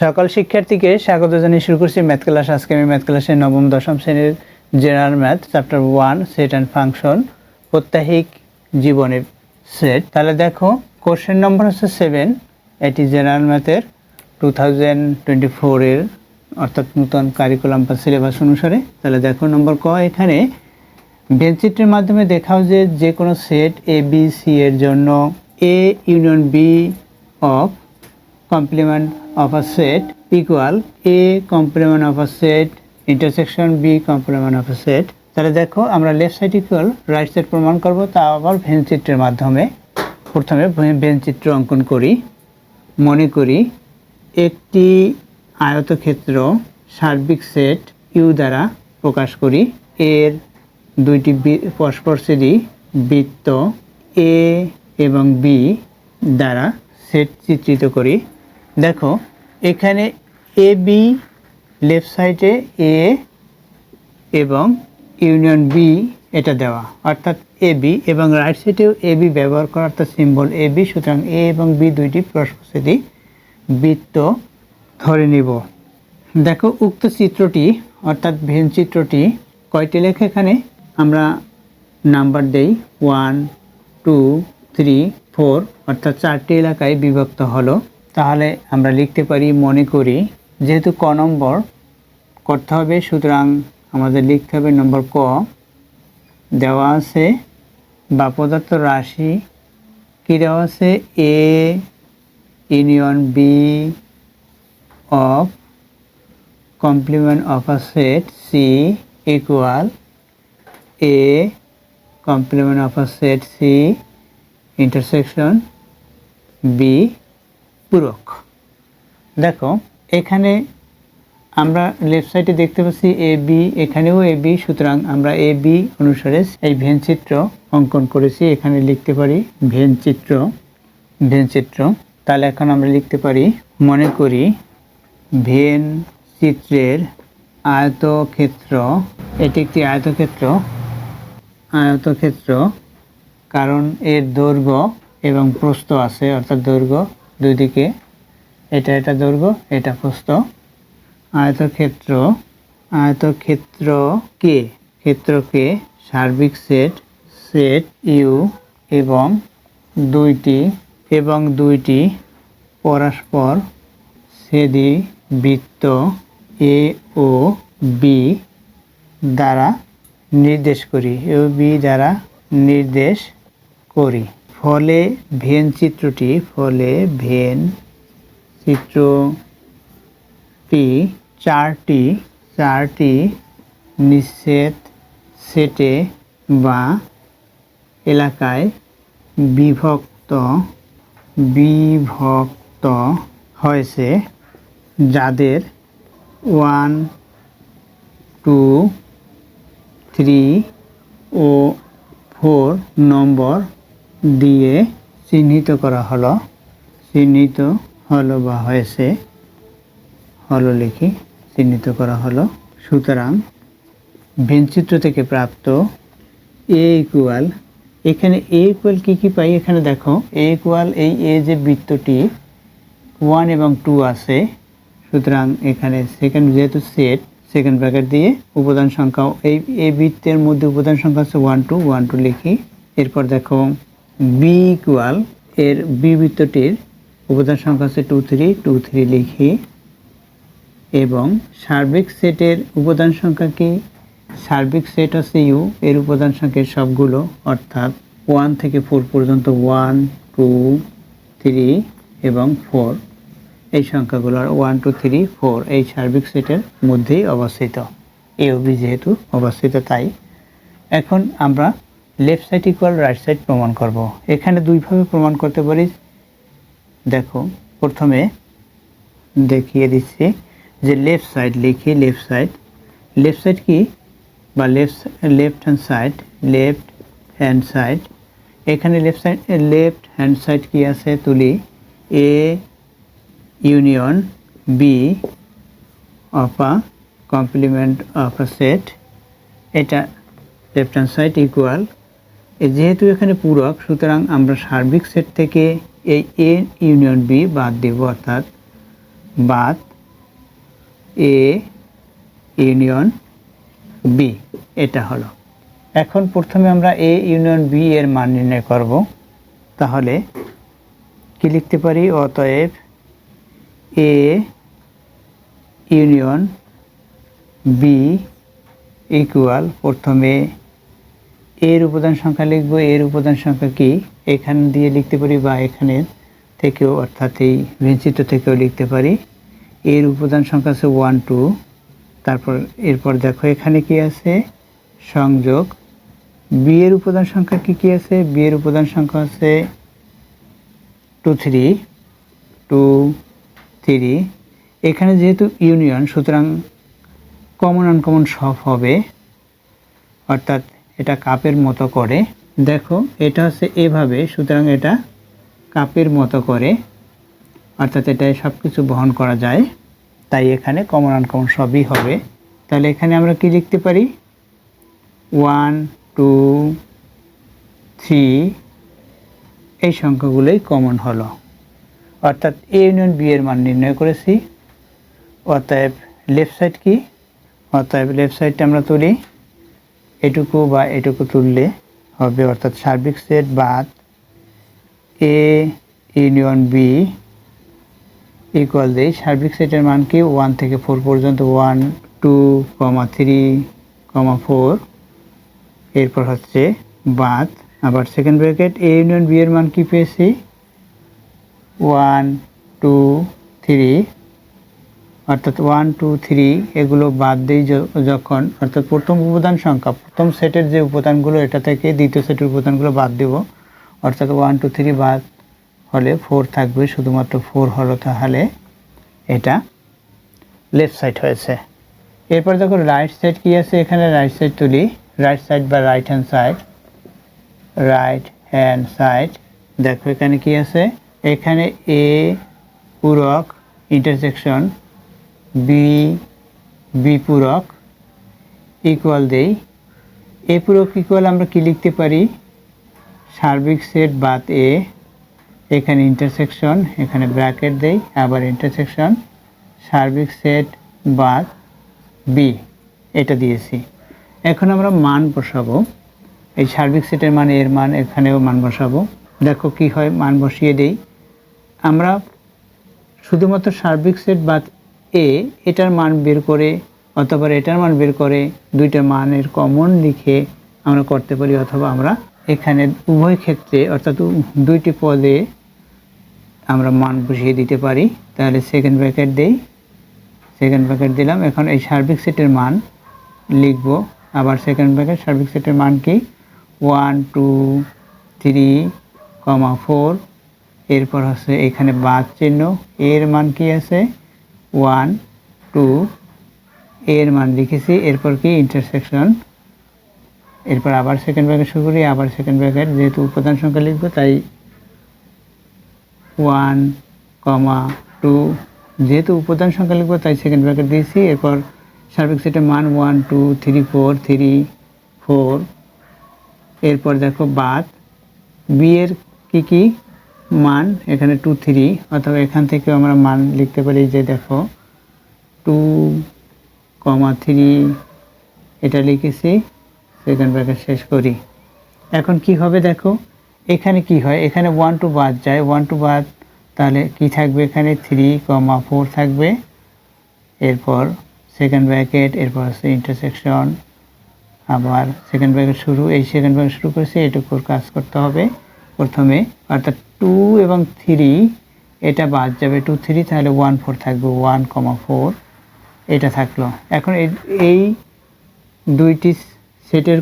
সকল শিক্ষার্থীকে স্বাগত জানিয়ে শুরু করছি ম্যাথ ক্লাস। আজকে আমি ম্যাথ ক্লাসের নবম, দশম শ্রেণির general math chapter one set and function প্রত্যাহিক জীবনের সেট তাহলে দেখো কোশ্চেন নম্বর হচ্ছে সেভেন এটি জেনারেল ম্যাথের টু থাউজেন্ড টোয়েন্টি ফোরের অর্থাৎ নূতন কারিকুলাম বা সিলেবাস অনুসারে। তাহলে দেখো নম্বর ক, এখানে বেঞ্চিত্রের মাধ্যমে দেখাও যে যে কোনো সেট এ বি সি এর জন্য A union B of complement of a set equal a complement of a set, intersection b complement of a set. তাহলে দেখো, আমরা left side equal right side প্রমাণ করব, তা আবার ভেন চিত্রের মাধ্যমে। প্রথমে ভেন চিত্র অঙ্কন করি। মনে করি, একটি আয়তক্ষেত্র সার্বিক সেট ইউ দ্বারা প্রকাশ করি। এর দুইটি বি- পরস্পরসেরই বৃত্ত এ এবং বি দ্বারা সেট চিত্রিত করি। দেখো, এখানে এ বি লেফট সাইডে এ এবং ইউনিয়ন বি এটা দেওয়া। অর্থাৎ এ বি এবং রাইট সাইডেও এ বি ব্যবহার করা অর্থাৎ সিম্বল এ বি সুতরাং এ এবং বি দুইটি পরস্পরসেরই বৃত্ত ধরে নিব। দেখো, উক্ত চিত্রটি, অর্থাৎ ভেন চিত্রটি, কয়টি লেখা এখানে? আমরা নাম্বার দেই। ওয়ান টু থ্রি ফোর অর্থাৎ চারটি এলাকায় বিভক্ত হলো। তাহলে আমরা লিখতে পারি, মনে করি, যেহেতু ক নম্বর করতে হবে, সুতরাং আমাদের লিখতে হবে নম্বর ক। দেওয়া আছে, বা পদার্থ রাশি কী দেওয়া আছে? A union B of complement of a set C equal A complement of a set C intersection B পূরক। দেখো, এখানে আমরা লেফট সাইডে দেখতে পাচ্ছি এ বি এখানেও এ বি সুতরাং আমরা এ বি অনুসারে এই ভেন চিত্র অঙ্কন করেছি। এখানে লিখতে পারি ভেন চিত্র ভেন চিত্র। তাহলে এখন আমরা লিখতে পারি, মনে করি ভেন চিত্রের আয়তক্ষেত্র, এটি একটি আয়তক্ষেত্র আয়তক্ষেত্র, কারণ এর দৈর্ঘ্য এবং প্রস্থ আছে, অর্থাৎ দৈর্ঘ্য দুই দিকে এটা এটা দৈর্ঘ্য, এটা প্রস্থ। আয়তক্ষেত্র আয়তক্ষেত্রকে ক্ষেত্রকে সার্বিক সেট সেট ইউ এবং দুইটি এবং দুইটি পরস্পর সেদি বৃত্ত এ ও বি দ্বারা নির্দেশ করি। এ ও বি দ্বারা নির্দেশ করি। ফলে ভেন চিত্রটি, ফলে ভেন চিত্রটি চারটি চারটি নিষেধ সেটে বা এলাকায় বিভক্ত বিভক্ত হয়েছে, যাদের ওয়ান টু থ্রি ও ফোর নম্বর দিয়ে চিহ্নিত করা হলো। চিহ্নিত হলো বা হয়েছে, হলো লিখি, চিহ্নিত করা হলো। সুতরাং ভেনচিত্র থেকে প্রাপ্ত এ ইকুয়াল এখানে এ ইকুয়াল কী কী পাই এখানে দেখো। এ ইকুয়াল এই এ যে বৃত্তটি ওয়ান এবং টু আছে। সুতরাং এখানে সেকেন্ড যেহেতু সেট সেকেন্ড ব্র্যাকেট দিয়ে উপাদান সংখ্যা এই এ বৃত্তের মধ্যে উপাদান সংখ্যা হচ্ছে ওয়ান টু ওয়ান টু লিখি। এরপর দেখো বি ইকুয়াল এর বি বৃত্তটির উপাদান সংখ্যা হচ্ছে টু থ্রি টু থ্রি লিখি। এবং সার্বিক সেটের উপাদান সংখ্যা কি সার্বিক সেট হচ্ছে ইউ এর উপাদান সংখ্যা সবগুলো, অর্থাৎ ওয়ান থেকে ফোর পর্যন্ত ওয়ান টু থ্রি এবং ফোর এই সংখ্যাগুলো আর ওয়ান টু থ্রি ফোর এই সার্বিক সেটের মধ্যেই অবস্থিত। এ বি যেহেতু অবস্থিত তাই। এখন আমরা left side equal right side প্রমাণ করব। এখানে দুইভাবে প্রমাণ করতে পারি। দেখো, প্রথমে দেখিয়ে দিচ্ছি যে লেফট সাইড লিখি লেফট সাইড লেফট সাইড কি? বা left left hand side left hand side এখানে left side left hand side কি আছে? তুলি। A union B of a complement of a set এটা লেফট হ্যান্ড সাইড ইকুয়াল যেহেতু এখানে পূরক, সুতরাং আমরা সার্বিক সেট থেকে এই এ ইউনিয়ন বি বাদ দেব, অর্থাৎ বাদ এ ইউনিয়ন বি এটা হলো। এখন প্রথমে আমরা এ ইউনিয়ন বি এর মান নির্ণয় করব। তাহলে কি লিখতে পারি? অতএব এ ইউনিয়ন বি ইকুয়াল প্রথমে এর উপাদান সংখ্যা লিখব, এর উপাদান সংখ্যা কি? এখান দিয়ে লিখতে পারি বা এখানে থেকেও, অর্থাৎ এই ভেঞ্চিত থেকেও লিখতে পারি। এর উপাদান সংখ্যা আছে ওয়ান টু তারপর, এরপর দেখো এখানে কি আছে? সংযোগ। বি এর উপাদান সংখ্যা কি কি আছে? বি এর উপাদান সংখ্যা আছে টু থ্রি টু থ্রি এখানে যেহেতু ইউনিয়ন সুতরাং কমন আনকমন সব হবে। অর্থাৎ এটা কাপের মতো করে। দেখো, এটা হচ্ছে এভাবে, সুতরাং এটা কাপের মতো করে, অর্থাৎ এটায় সব কিছু বহন করা যায়। তাই এখানে কমন আনকমন সবই হবে। তাহলে এখানে আমরা কি লিখতে পারি? ওয়ান টু থ্রি এই সংখ্যাগুলোই কমন হলো। অর্থাৎ এ ইউনিয়ন বি এর মান নির্ণয় করেছি। অতএব লেফট সাইড কি? অতএব লেফট সাইডটা আমরা তুলি। এটুকু বা এটুকু তুললে হবে, অর্থাৎ সার্বিক সেট বাদ এ ইউনিয়ন বি ইকুয়াল দিই। সার্বিক সেটের মান কি? ওয়ান থেকে ফোর পর্যন্ত one two comma three comma four এরপর হচ্ছে বাদ। আবার second bracket A union B এর মান কি পেয়েছি? ওয়ান টু থ্রি অর্থাৎ ওয়ান টু থ্রি এগুলো বাদ দিই যখন, অর্থাৎ প্রথম উপাদান সংখ্যা, প্রথম সেটের যে উপাদানগুলো, এটা থেকে দ্বিতীয় সেটের উপাদানগুলো বাদ দেব। অর্থাৎ ওয়ান টু থ্রি বাদ হলে ফোর থাকবে, শুধুমাত্র ফোর হলো তাহলে এটা লেফট সাইড হয়েছে। এরপর দেখো রাইট সাইড কি আছে? এখানে রাইট সাইড তুলি রাইট সাইড বা right hand side right hand side দেখো এখানে কি আছে? এখানে এ পূরক ইন্টারসেকশন বি বি পূরক ইকুয়াল দেই। এ পূরক ইকুয়াল আমরা কি লিখতে পারি? সার্বিক সেট বাদ এ এখানে ইন্টারসেকশন এখানে ব্র্যাকেট দেই, আবার ইন্টারসেকশন সার্বিক সেট বাদ বি এটা দিয়েছি। এখন আমরা মান বসাবো। এই সার্বিক সেটের মান এর মান, এখানেও মান বসাবো। দেখো কি হয়, মান বসিয়ে দেই। আমরা শুধুমাত্র সার্বিক সেট বাদ এ এটার মান বের করে অথবা এটার মান বের করে দুইটা মানের কমন লিখে আমরা করতে পারি অথবা আমরা এখানে উভয় ক্ষেত্রে, অর্থাৎ দুইটি পদে আমরা মান বসিয়ে দিতে পারি। তাহলে সেকেন্ড ব্র্যাকেট দেই। সেকেন্ড ব্র্যাকেট দিলাম। এখন এই সার্বিক সেটের মান লিখব। আবার সেকেন্ড ব্র্যাকেট সার্বিক সেটের মান কি? One two three comma four এরপর হচ্ছে এখানে বাদ চিহ্ন। এর মান কি আছে? ওয়ান, টু, এর মান লিখেছি, এরপর কি? ইন্টারসেকশন এরপর আবার সেকেন্ড ব্র্যাকেট শুরু করি, আবার সেকেন্ড ব্র্যাকেট যেহেতু উপাদান সংখ্যা লিখব, তাই ওয়ান, কমা, টু। যেহেতু উপাদান সংখ্যা লিখব, তাই সেকেন্ড ব্র্যাকেট দিয়েছি। এরপর সার্বিক সেটের মান one, two, three, four three, four. এরপর দেখো বাদ। বি এর কী কী? মান, এখানে টু থ্রি অথবা এখান থেকে আমরা মান লিখতে পারি যে দেখো টু কমা থ্রি এটা লিখেছি সেকেন্ড ব্র্যাকেট শেষ করি। এখন কি হবে দেখো, এখানে কি হয়? এখানে ওয়ান টু বাদ যায়। ওয়ান টু বাদ, তাহলে কি থাকবে এখানে? থ্রি কমা ফোর থাকবে। এরপর সেকেন্ড ব্র্যাকেট এরপর হচ্ছে ইন্টারসেকশন আবার সেকেন্ড ব্র্যাকেট শুরু, এই সেকেন্ড ব্র্যাকেট শুরু করেছে, এটুকুর কাজ করতে হবে। প্রথমে, অর্থাৎ টু এবং থ্রি এটা বাদ যাবে টু থ্রি তাহলে ওয়ান ফোর থাকবে ওয়ান কমা ফোর এটা থাকল। এখন এই দুইটি সেটের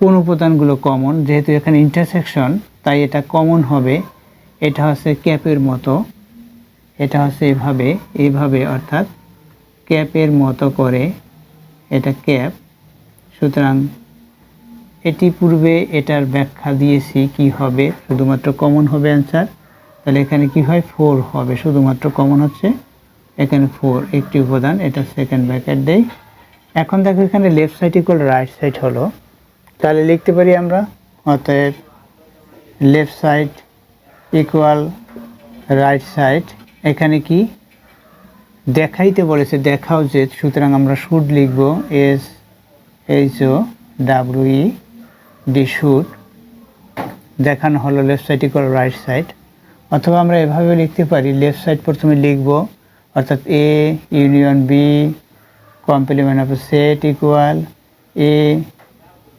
কোন উপাদানগুলো কমন যেহেতু এখানে ইন্টারসেকশন তাই এটা কমন হবে। এটা হচ্ছে ক্যাপের মতো, এটা হচ্ছে এভাবে এইভাবে অর্থাৎ ক্যাপের মতো করে এটা ক্যাপ সুতরাং এটি পূর্বে এটার ব্যাখ্যা দিয়েছি কি হবে, শুধুমাত্র কমন হবে অ্যান্সার তাহলে এখানে কি হয়? ফোর হবে। শুধুমাত্র কমন হচ্ছে। এখানে ফোর একটি উপাদান, এটা সেকেন্ড ব্র্যাকেট দেই। এখন দেখো এখানে left side equal right side হলো। তাহলে লিখতে পারি আমরা, অতএব left side equal right side এখানে কি? দেখাইতে বলেছে, দেখাও যে, সুতরাং আমরা শুড লিখব S H O W D showed দেখানো হলো left side equal right side অথবা আমরা এভাবে লিখতে পারি লেফট সাইড প্রথমে লিখব, অর্থাৎ A union B complement of set equal A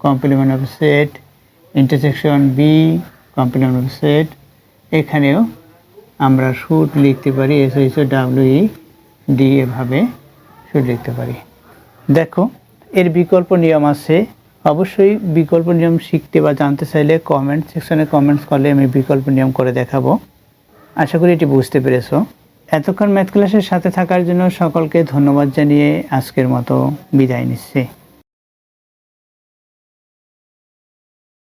complement of set intersection B complement of set এখানেও আমরা শুট লিখতে পারি S H W E D এভাবে শুট লিখতে পারি। দেখো, এর বিকল্প নিয়ম আছে অবশ্যই বিকল্প নিয়ম শিখতে বা জানতে চাইলে কমেন্ট সেকশনে কমেন্টস করলে আমি বিকল্প নিয়ম করে দেখাবো। আশা করি এটি বুঝতে পেরেছ। এতক্ষণ ম্যাথ ক্লাসের সাথে থাকার জন্য সকলকে ধন্যবাদ জানিয়ে আজকের মতো বিদায় নিচ্ছি।